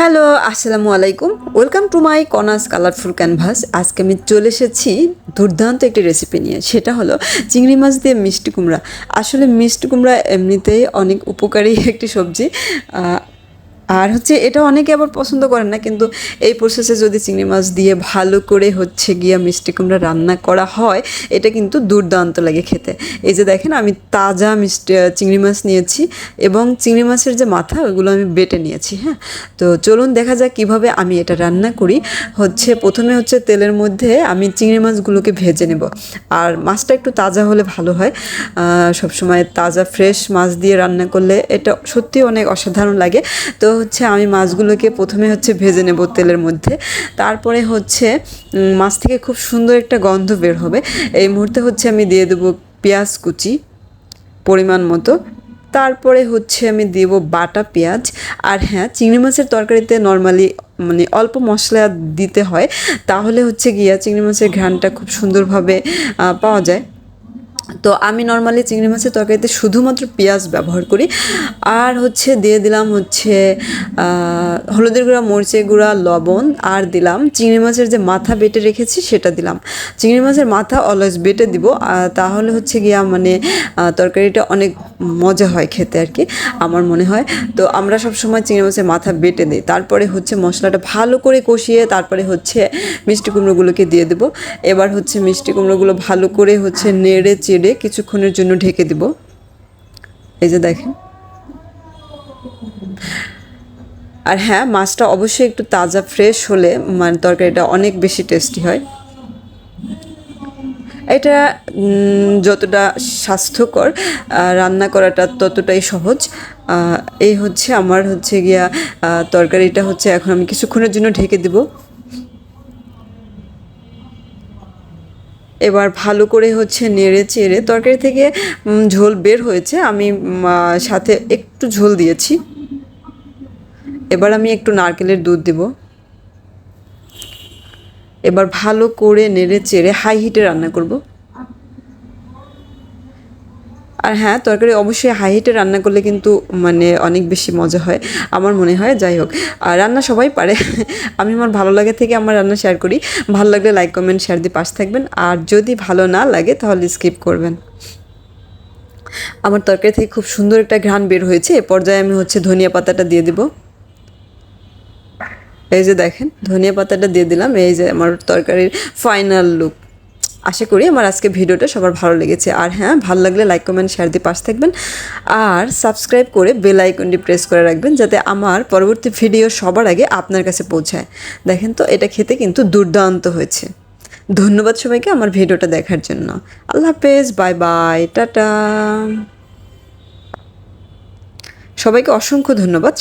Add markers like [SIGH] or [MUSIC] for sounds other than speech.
Hello, আসসালামু আলাইকুম। Welcome to my কনাস কালারফুল ক্যানভাস আজকে আমি চলে এসেছি দুর্দান্ত একটি রেসিপি নিয়ে। সেটা হলো চিংড়ি মাছ দিয়ে মিষ্টি কুমড়া। আসলে মিষ্টি কুমড়া এমনিতেই অনেক উপকারী একটি সবজি। আর হচ্ছে এটা অনেকে আবার পছন্দ করেন না, কিন্তু এই প্রসেসে যদি চিংড়ি মাছ দিয়ে ভালো করে হচ্ছে গিয়া মিষ্টি কুমড়া রান্না করা হয়, এটা কিন্তু দুর্দান্ত লাগে খেতে। এই যে দেখেন আমি তাজা মিষ্টি চিংড়ি মাছ নিয়েছি এবং চিংড়ি মাছের যে মাথা ওগুলো আমি বেটে নিয়েছি হ্যাঁ? তো চলুন দেখা যাক কীভাবে আমি এটা রান্না করি। হচ্ছে প্রথমে হচ্ছে তেলের মধ্যে আমি চিংড়ি মাছগুলোকে ভেজে নেব। আর মাছটা একটু তাজা হলে ভালো হয়। সবসময় তাজা ফ্রেশ মাছ দিয়ে রান্না করলে এটা সত্যি অনেক অসাধারণ লাগে। তো হচ্ছে আমি মাছগুলোকে প্রথমে হচ্ছে ভেজে নেব তেলের মধ্যে। তারপরে হচ্ছে মাছ থেকে খুব সুন্দর একটা গন্ধ বের হবে। এই মুহূর্তে হচ্ছে আমি দিয়ে দেবো পেঁয়াজ কুচি পরিমাণ মতো। তারপরে হচ্ছে আমি দেব বাটা পেঁয়াজ। আর হ্যাঁ চিংড়ি মাছের তরকারিতে নর্মালি মানে অল্প মশলা দিতে হয়। তাহলে হচ্ছে গিয়া চিংড়ি মাছের ঘ্রাণটা খুব সুন্দরভাবে পাওয়া যায়। তো আমি নর্মালি চিংড়ি মাছের তরকারিতে শুধুমাত্র পেঁয়াজ ব্যবহার করি। আর হচ্ছে দিয়ে দিলাম হচ্ছে হলুদের গুঁড়া, মরিচের গুঁড়া, লবণ আর দিলাম চিংড়ি মাছের যে মাথা বেটে রেখেছি সেটা দিলাম। চিংড়ি মাছের মাথা অলওয়েজ বেটে দিব তাহলে হচ্ছে গিয়া মানে তরকারিটা অনেক মজা হয় খেতে আর কি, আমার মনে হয়। তো আমরা সব সময় চিংড়ি মাছের মাথা বেটে দিই। তারপরে হচ্ছে মশলাটা ভালো করে কষিয়ে তারপরে হচ্ছে মিষ্টি কুমড়োগুলোকে দিয়ে দেবো। এবার হচ্ছে মিষ্টি কুমড়োগুলো ভালো করে হচ্ছে নেড়ে চেড়ে কিছুক্ষণের জন্য ঢেকে দেব। এই যে দেখেন। আর হ্যাঁ মাছটা অবশ্যই একটু তাজা ফ্রেশ হলে মানে তরকারিটা অনেক বেশি টেস্টি হয়। এটা যতটা স্বাস্থ্যকর রান্না করাটা ততটাই সহজ। এই হচ্ছে আমার হচ্ছে গিয়া তরকারিটা হচ্ছে এখন আমি কিছুক্ষণের জন্য ঢেকে দেব। এবার ভালো করে হচ্ছে নেড়ে চেড়ে তরকারি থেকে ঝোল বের হয়েছে। আমি সাথে একটু ঝোল দিয়েছি। এবার আমি একটু নারকেলের দুধ দেব। এবার ভালো করে নেড়ে চেড়ে হাই হিটে রান্না করব। আর হ্যাঁ তরকারি অবশ্যই হাই হিটে রান্না করলে কিন্তু মানে অনেক বেশি মজা হয়, আমার মনে হয়, যাই হোক। আর রান্না সবাই পারে, [LAUGHS] আমি আমার ভালো লাগে থেকে আমার রান্না শেয়ার করি। ভালো লাগলে লাইক কমেন্ট শেয়ার দিয়ে পাশে থাকবেন। আর যদি ভালো না লাগে তাহলে স্কিপ করবেন। আমার তরকারি থেকে খুব সুন্দর একটা ঘ্রাণ বের হয়েছে, এ পর্যায়ে আমি হচ্ছে ধনিয়া পাতাটা দিয়ে দেবো। এই যে দেখেন, ধনিয়া পাতাটা দিয়ে দিলাম, এই যে আমার তরকারির ফাইনাল লুক আশা করি আমার আজকে ভিডিওটা সবার ভালো লেগেছে। আর হ্যাঁ ভালো লাগলে লাইক কমেন্ট শেয়ার দিয়ে পাশে থাকবেন। আর সাবস্ক্রাইব করে বেল আইকনটি প্রেস করে রাখবেন যাতে আমার পরবর্তী ভিডিও সবার আগে আপনার কাছে পৌঁছায়। দেখেন তো, এটা খেতে কিন্তু দুর্দান্ত হয়েছে। ধন্যবাদ সবাইকে আমার ভিডিওটা দেখার জন্য। আল্লাহ হাফেজ বাই বাই টাটা। সবাইকে অসংখ্য ধন্যবাদ।